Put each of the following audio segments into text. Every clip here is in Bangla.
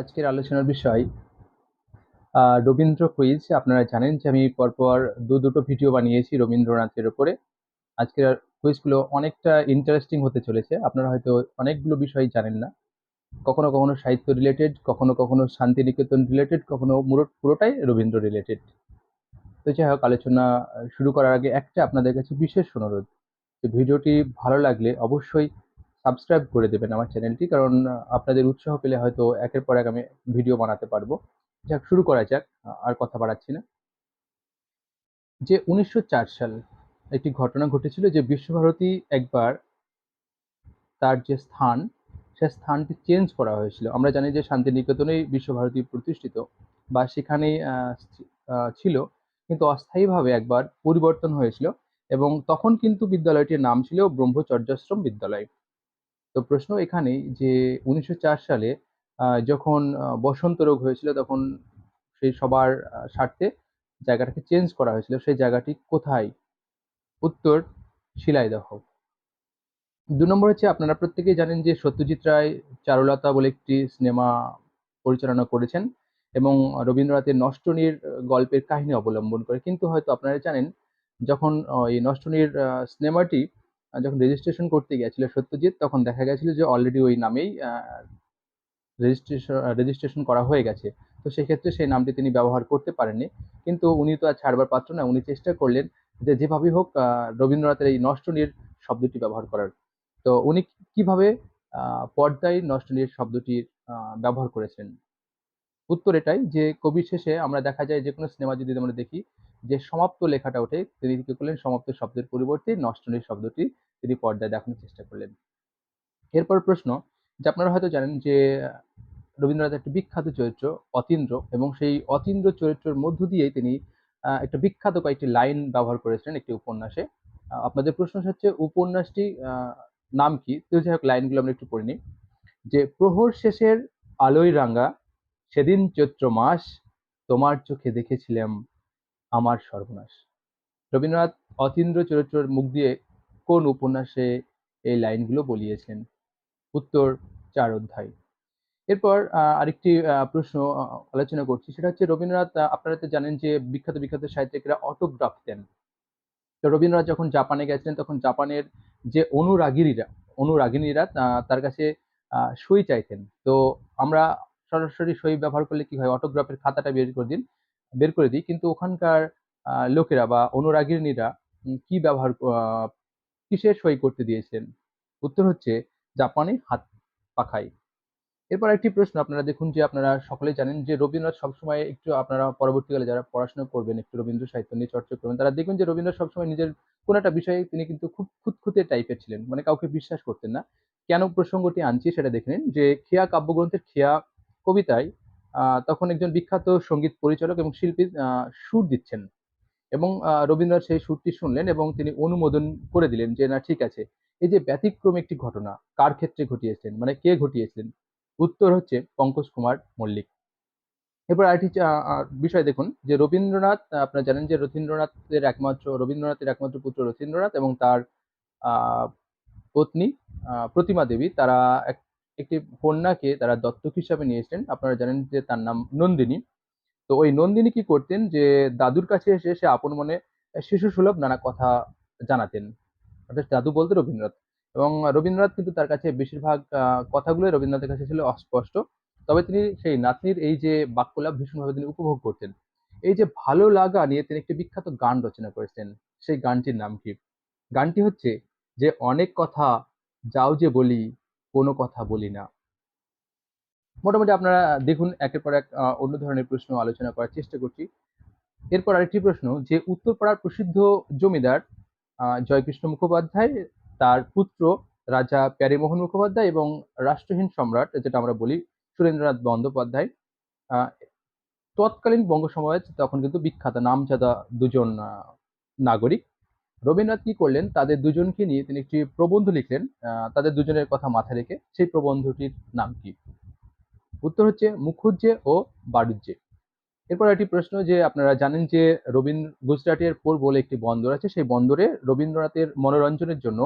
আজকের আলোচনার বিষয় রবীন্দ্র কুইজ আপনারা জানেন যে আমি পরপর দু দুটো ভিডিও বানিয়েছি রবীন্দ্রনাথের উপরে। আজকের কুইজগুলো অনেকটা ইন্টারেস্টিং হতে চলেছে। আপনারা হয়তো অনেকগুলো বিষয় জানেন না। কখনো কখনো সাহিত্য রিলেটেড কখনো কখনো শান্তিনিকেতন রিলেটেড কখনো পুরোটাই রবীন্দ্র রিলেটেড তো যাই হোক, আলোচনা শুরু করার আগে একটা আপনাদের কাছে বিশেষ অনুরোধ। ভিডিওটি ভালো লাগলে অবশ্যই সাবস্ক্রাইব করে দেবেন আমার চ্যানেলটি কারণ আপনাদের উৎসাহ পেলে হয়তো একের পর এক আমি ভিডিও বানাতে পারব। যাক, শুরু করা যাক আর কথা বাড়াচ্ছি না। যে উনিশশো চার সাল একটি ঘটনা ঘটেছিল যে বিশ্বভারতী একবার তার যে স্থান, সে স্থানটি চেঞ্জ করা হয়েছিল। আমরা জানি যে শান্তিনিকেতনেই বিশ্বভারতী প্রতিষ্ঠিত বা সেখানেই ছিল, কিন্তু অস্থায়ীভাবে একবার পরিবর্তন হয়েছিল এবং তখন কিন্তু বিদ্যালয়টির নাম ছিল ব্রহ্মচর্যাশ্রম বিদ্যালয়। তো প্রশ্ন এখানেই যে উনিশশো চার সালে যখন বসন্ত রোগ হয়েছিল তখন সেই সবার স্বার্থে জায়গাটাকে চেঞ্জ করা হয়েছিল। সেই জায়গাটি কোথায়? উত্তর শিলাইদহ। দু নম্বর হচ্ছে আপনারা প্রত্যেকেই জানেন যে সত্যজিৎ রায় চারুলতা বলে একটি সিনেমা পরিচালনা করেছেন এবং রবীন্দ্রনাথের নষ্টনীর গল্পের কাহিনী অবলম্বন করে। কিন্তু হয়তো আপনারা জানেন যখন এই নষ্টনীর সিনেমাটি যখন রেজিস্ট্রেশন করতে গিয়েছিল সত্যজিৎ, তখন দেখা গেছিল যে অলরেডি ওই নামেই রেজিস্ট্রেশন রেজিস্ট্রেশন করা হয়ে গেছে। তো সেক্ষেত্রে সেই নামটি তিনি ব্যবহার করতে পারেননি। কিন্তু উনি তো আর ছাড়বার পাত্র না উনি চেষ্টা করলেন যে যেভাবেই হোক রবীন্দ্রনাথের এই নষ্টনীর শব্দটি ব্যবহার করার। তো উনি কীভাবে পর্দায় নষ্টনীর শব্দটির ব্যবহার করেছেন? উত্তর এটাই যে কবির শেষে আমরা দেখা যায় যে কোনো সিনেমা যদি আমরা দেখি যে সমাপ্ত লেখাটা ওঠে, তিনি কি করলেন? সমাপ্ত শব্দের পরিবর্তে নষ্টনীর শব্দটি তিনি পর্দায় দেখানোর চেষ্টা করলেন। এরপর প্রশ্ন, যে আপনারা হয়তো জানেন যে, রবীন্দ্রনাথ একটি বিখ্যাত চরিত্র, অতীন্দ্র, এবং সেই অতীন্দ্র চরিত্রের মধ্য দিয়েই তিনি একটা বিখ্যাত কয়েকটি লাইন ব্যবহার করেছিলেন একটি উপন্যাসে। আপনাদের প্রশ্ন হচ্ছে, উপন্যাসটি নাম কি? তো যাই হোক, লাইনগুলো আমরা একটু পড়ে নিই। যে, প্রহর শেষের আলোয় রাঙা, সেদিন চৈত্র মাস তোমার চোখে দেখেছিলাম। আমার সর্বনাশ। রবীন্দ্রনাথ অতীন্দ্র চরিত্রের মুখ দিয়ে কোন উপন্যাসে এই লাইনগুলো বলিয়েছেন? উত্তর, চার অধ্যায়। এরপর আরেকটি প্রশ্ন আলোচনা করছি। সেটা হচ্ছে, রবীন্দ্রনাথ আপনারা তো জানেন যে বিখ্যাত বিখ্যাত সাহিত্যিকরা অটোগ্রাফ দেন। তো রবীন্দ্রনাথ যখন জাপানে গেছিলেন, তখন জাপানের যে অনুরাগিনীরা অনুরাগিনীরা তার কাছে সই চাইতেন। তো আমরা সরাসরি সই ব্যবহার করলে কি হয়? অটোগ্রাফের খাতাটা বের করে দিন। বের করে দিই। কিন্তু ওখানকার লোকেরা বা অনুরাগিনীরা কি ব্যবহার কিসের সই করতে দিয়েছেন? উত্তর হচ্ছে জাপানে হাত পাখাই। এরপর একটি প্রশ্ন, আপনারা দেখুন যে আপনারা সকলে জানেন যে রবীন্দ্রনাথ সবসময় একটু আপনারা পরবর্তীকালে যারা পড়াশোনা করবেন, একটু রবীন্দ্র সাহিত্য নিয়ে চর্চা করবেন, তারা দেখবেন যে রবীন্দ্রনাথ সবসময় নিজের কোনো একটা বিষয়ে তিনি কিন্তু খুব খুঁতখুঁতে টাইপের ছিলেন। মানে কাউকে বিশ্বাস করতেন না। কেন প্রসঙ্গটি আনছি সেটা দেখে নিন যে খেয়া কাব্যগ্রন্থের খেয়া কবিতায় তখন একজন বিখ্যাত সংগীত পরিচালক এবং শিল্পী সুর দিচ্ছেন। এবং রবীন্দ্রনাথ সেই সুরটি শুনলেন এবং তিনি অনুমোদন করে দিলেন যে, না, ঠিক আছে। এই যে ব্যতিক্রম একটি ঘটনা, কার ক্ষেত্রে ঘটিয়েছেন? মানে কে ঘটিয়েছিলেন? উত্তর হচ্ছে পঙ্কজ কুমার মল্লিক। এরপর আরেকটি বিষয় দেখুন, যে রবীন্দ্রনাথ আপনারা জানেন যে রথীন্দ্রনাথের একমাত্র, রবীন্দ্রনাথের একমাত্র পুত্র রথীন্দ্রনাথ এবং তার পত্নী প্রতিমা দেবী, তারা এক- একটি কন্যাকে তারা দত্তক হিসাবে নিয়েছিলেন। আপনারা জানেন যে তার নাম নন্দিনী। তো ওই নন্দিনী কি করতেন যে, দাদুর কাছে এসে সে আপন মনে শিশু সুলভ নানা কথা জানাতেন। অর্থাৎ দাদু বলতে রবীন্দ্রনাথ। এবং রবীন্দ্রনাথ কিন্তু তার কাছে বেশিরভাগ কথাগুলোই রবীন্দ্রনাথের কাছে ছিল অস্পষ্ট। তবে তিনি সেই নাতনির এই যে বাক্যলাভ ভীষণভাবে তিনি উপভোগ করতেন। এই যে ভালো লাগা নিয়ে তিনি একটি বিখ্যাত গান রচনা করেছেন সেই গানটির নাম কি? গানটি হচ্ছে যে, অনেক কথা যাও যে বলি কোনো কথা বলি না। মোটামুটি আপনারা দেখুন, একের পর এক অন্য ধরনের প্রশ্ন আলোচনা করার চেষ্টা করছি। এরপর আরেকটি প্রশ্ন, যে উত্তরপাড়ার প্রসিদ্ধ জমিদার জয়কৃষ্ণ মুখোপাধ্যায়, তার পুত্র রাজা প্যারীমোহন মুখোপাধ্যায় এবং রাষ্ট্রহীন সম্রাট, যেটা আমরা বলি সুরেন্দ্রনাথ বন্দ্যোপাধ্যায় তৎকালীন বঙ্গ সমাজ তখন কিন্তু বিখ্যাত, নামজাদা দুজন নাগরিক। রবীন্দ্রনাথ কি করলেন? তাদের দুজনকে নিয়ে তিনি একটি প্রবন্ধ লিখলেন। তাদের দুজনের কথা মাথায় রেখে সেই প্রবন্ধটির নাম কি? উত্তর হচ্ছে মুখুজ্জে ও বাড়ুজ্জে এরপর একটি প্রশ্ন যে আপনারা জানেন যে রবীন্দ্র গুজরাটের পোর বলে একটি বন্দর আছে। সেই বন্দরে রবীন্দ্রনাথের মনোরঞ্জনের জন্য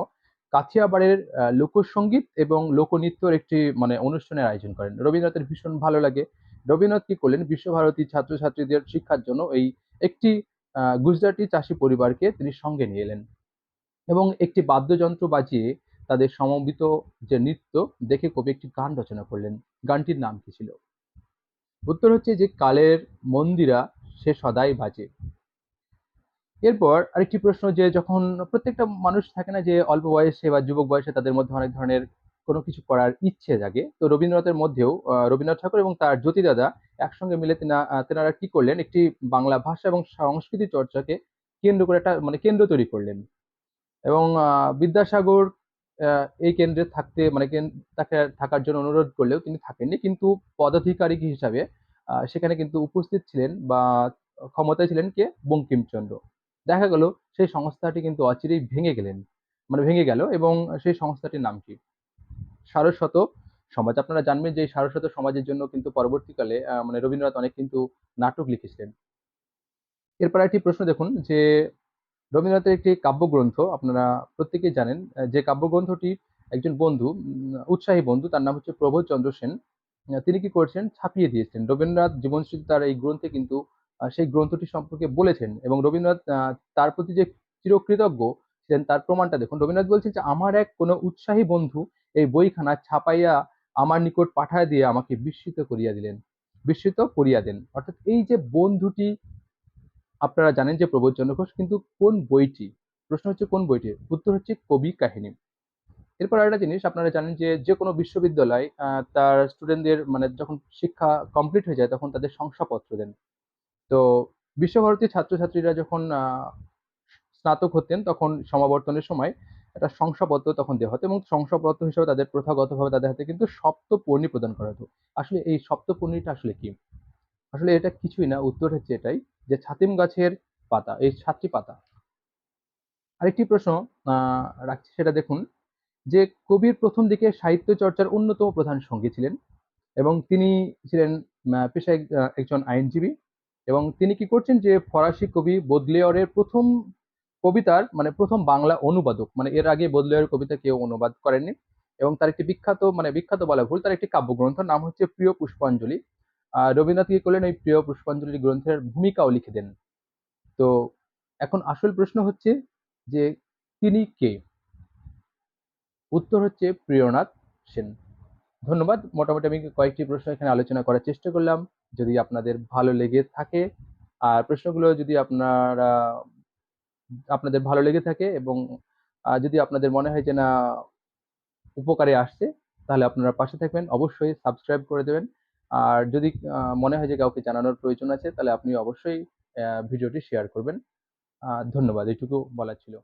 কাথিয়াবাড়ের লোকসঙ্গীত এবং লোকনৃত্যর একটি মানে অনুষ্ঠানের আয়োজন করেন। রবীন্দ্রনাথের ভীষণ ভালো লাগে। রবীন্দ্রনাথ কি করলেন? বিশ্বভারতী ছাত্রছাত্রীদের শিক্ষার জন্য এই একটি গুজরাটি চাষি পরিবারকে তিনি সঙ্গে নিয়ে এলেন এবং একটি বাদ্যযন্ত্র বাজিয়ে তাদের সমবিত যে নৃত্য দেখে কবি একটি গান রচনা করলেন। গানটির নাম কি ছিল? উত্তর হচ্ছে যে কালের মন্দিরা সে সদাই বাজে। এরপর আরেকটি প্রশ্ন যে যখন প্রত্যেকটা মানুষ থাকে না যে অল্প বয়সে বা যুবক বয়সে তাদের মধ্যে অনেক ধরনের কোনো কিছু করার ইচ্ছে জাগে, তো রবীন্দ্রনাথের মধ্যেও রবীন্দ্রনাথ ঠাকুর এবং তার জ্যোতি দাদা একসঙ্গে মিলে তিনা তেনারা কি করলেন? একটি বাংলা ভাষা এবং সংস্কৃতি চর্চাকে কেন্দ্র করে একটা মানে কেন্দ্র তৈরি করলেন। এবং বিদ্যাসাগর এই কেন্দ্রে থাকতে মানে তাকে থাকার জন্য অনুরোধ করলেও তিনি থাকেননি। কিন্তু পদাধিকারী হিসাবে সেখানে কিন্তু উপস্থিত ছিলেন বা ক্ষমতায় ছিলেন কে? বঙ্কিমচন্দ্র। দেখা গেল, সেই সংস্থাটি কিন্তু অচিরেই ভেঙে গেলেন। মানে ভেঙে গেল এবং সেই সংস্থাটির নাম কি? সারস্বত সমাজ। আপনারা জানবেন যে সারস্বত সমাজের জন্য কিন্তু পরবর্তীকালে মানে রবীন্দ্রনাথ অনেক কিন্তু নাটক লিখেছিলেন। এরপর একটি প্রশ্ন দেখুন যে, রবীন্দ্রনাথের একটি কাব্যগ্রন্থ, আপনারা প্রত্যেকেই জানেন যে কাব্যগ্রন্থটি একজন বন্ধু উৎসাহী বন্ধু, তার নাম হচ্ছে প্রবোধ চন্দ্র সেন তিনি কি করেছেন ছাপিয়ে দিয়েছেন রবীন্দ্রনাথ জীবনস্মৃতি তার এই গ্রন্থে কিন্তু সেই গ্রন্থটি সম্পর্কে বলেছেন এবং রবীন্দ্রনাথ তার প্রতি যে চিরকৃতজ্ঞ ছিলেন তার প্রমাণটা দেখুন। রবীন্দ্রনাথ বলছেন যে, আমার এক কোনো উৎসাহী বন্ধু এই বইখানা ছাপাইয়া আমার নিকট পাঠায় দিয়ে আমাকে বিস্মিত করিয়া দিলেন। বিস্মিত করিয়া দেন। অর্থাৎ এই যে বন্ধুটি, আপনারা জানেন যে প্রবোধচন্দ্র ঘোষ, কিন্তু কোন বইটি? প্রশ্ন হচ্ছে কোন বইটির উত্তর হচ্ছে কবি কাহিনী। এরপর আরেকটা জিনিস, আপনারা জানেন যে যে কোনো বিশ্ববিদ্যালয় তার স্টুডেন্টদের মানে যখন শিক্ষা কমপ্লিট হয়ে যায়, তখন তাদের শংসাপত্র দেন। তো বিশ্বভারতী ছাত্রছাত্রীরা যখন স্নাতক হতেন, তখন সমাবর্তনের সময় একটা শংসাপত্র তখন দেওয়া হতো এবং শংসাপত্র হিসেবে তাদের প্রথাগতভাবে তাদের হাতে কিন্তু সপ্তপর্ণী প্রদান করা হতো। আসলে এই সপ্তপর্ণীটা আসলে কি? আসলে এটা কিছুই না, উত্তর হচ্ছে এটাই যে ছাতিম গাছের পাতা, এই সাতটি পাতা। আরেকটি প্রশ্ন রাখছি সেটা দেখুন, যে কবির প্রথম দিকে সাহিত্য চর্চার অন্যতম প্রধান সঙ্গী ছিলেন এবং তিনি ছিলেন পেশায় একজন আইনজীবী এবং তিনি কি করছেন যে ফরাসি কবি বোদলেয়রের প্রথম কবিতার মানে প্রথম বাংলা অনুবাদক মানে এর আগে বোদলেয়রের কবিতা কেউ অনুবাদ করেননি এবং তার একটি বিখ্যাত মানে বিখ্যাত বলা ভুল, তার একটি কাব্যগ্রন্থ নাম হচ্ছে প্রিয় পুষ্পাঞ্জলি। রবীন্দ্রনাথ কি করলেন? এই প্রিয় পুষ্পাঞ্জলি গ্রন্থের ভূমিকাও লিখে দেন। তো এখন আসল প্রশ্ন হচ্ছে যে তিনি কে? উত্তর হচ্ছে প্রিয়নাথ সেন। ধন্যবাদ। মোটামুটি আমি কয়েকটি প্রশ্ন এখানে আলোচনা করার চেষ্টা করলাম। যদি আপনাদের ভালো লেগে থাকে, আর প্রশ্নগুলো যদি আপনারা আপনাদের ভালো লেগে থাকে এবং যদি আপনাদের মনে হয় যে না, উপকারে আসছে, তাহলে আপনারা পাশে থাকবেন। অবশ্যই সাবস্ক্রাইব করে দেবেন। আর যদি মনে হয় যে কাউকে জানানোর প্রয়োজন আছে, তাহলে আপনি অবশ্যই ভিডিওটি শেয়ার করবেন। ধন্যবাদ। এটুকু বলার ছিল।